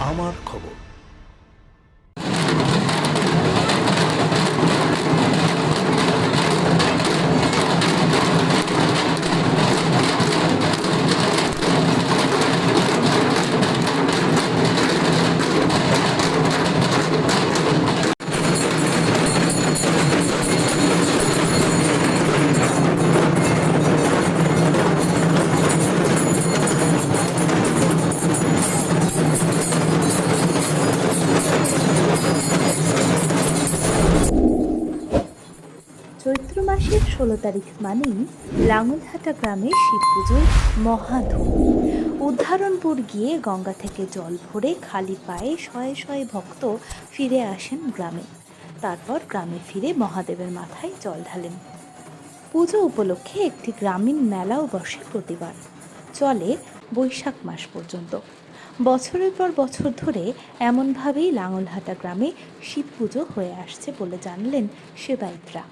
আমার খবর। চৈত্র মাসের ষোলো তারিখ মানেই লাঙলহাটা গ্রামে শিব পুজোর মহাধুম উদ্ধারণপুর গিয়ে গঙ্গা থেকে জল ভরে খালি পায়ে শয়ে শয়ে ভক্ত ফিরে আসেন গ্রামে। তারপর গ্রামে ফিরে মহাদেবের মাথায় জল ঢালেন। পুজো উপলক্ষে একটি গ্রামীণ মেলাও বসে প্রতিবার। চলে বৈশাখ মাস পর্যন্ত। বছরের পর বছর ধরে এমনভাবেই লাঙলহাটা গ্রামে শিব পুজো হয়ে আসছে বলে জানলেন সেবায়িতরা।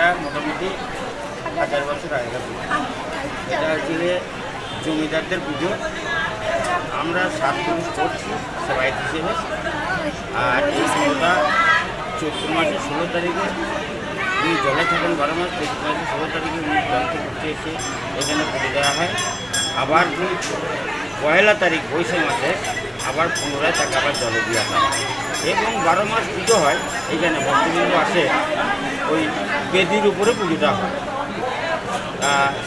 এটা মোটামুটি হাজার বছর পুজো এটা হচ্ছে জমিদারদের পুজো। আমরা সাত পুরুষ করছি, সেবায়ত হিসেবে। আর এই পুজোটা চৈত্র মাসের ষোলো তারিখে উনি জলে থাকেন বারো মাস, চৈত্র মাসের ষোলো তারিখে উনি জলকে ঘুরতে এসে এখানে পুজো দেওয়া হয়। আবার দুই পয়লা তারিখ বৈশাখ মাসে আবার পুনরায় তাকে আবার জলে দেওয়া হয়। এবং বারো মাস পুজো হয় এখানে ভক্তবৃন্দ আসে ওই বেদির উপরে পুজোটা হয়।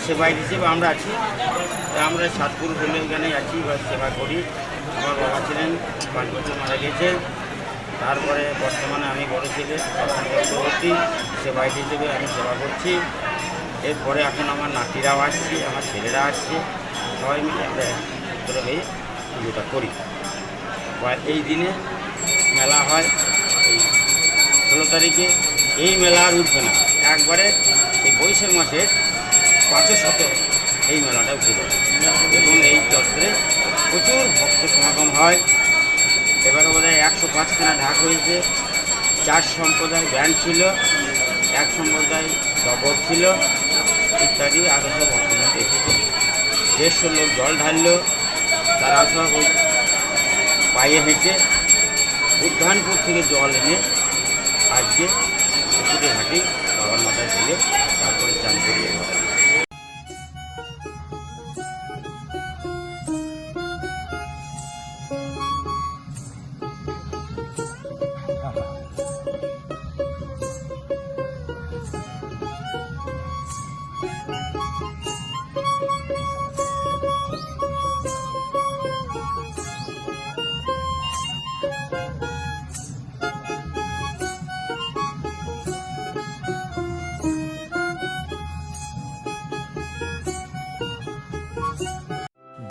সেবাই হিসেবে আমরা আছি। আমরা সাতপুর হলে এখানে আছি বা সেবা করি। আমার বাবা ছিলেন পাঁচ বছর মারা গেছে তারপরে বর্তমানে আমি বড় ছেলে চক্রবর্তী। সেবাই হিসেবে আমি সেবা করছি। এরপরে এখন আমার নাতিরাও আসছে, আমার ছেলেরা আসছে। সবাই মিলে আমরা একত্র হয়ে পুজোটা করি। এই দিনে মেলা হয়, এই ষোলো তারিখে এই মেলা আর উঠবে না। একবারে এই বৈশাখ মাসের পাঁচও শত এই মেলাটা উঠে যাবে এবং এই চত্বরে প্রচুর ভক্ত সমাগম হয়। এবারে বোধ হয় একশো পাঁচখানা ঢাক হয়েছে। চার সম্প্রদায় ব্যান্ড ছিল, এক সম্প্রদায় ডবর ছিল, ইত্যাদি আরও সব ভক্তজন এসেছে দেড়শো লোক জল ঢাললো, তারা সব পায়ে হেঁটে উদ্যানপুর থেকে জল এনে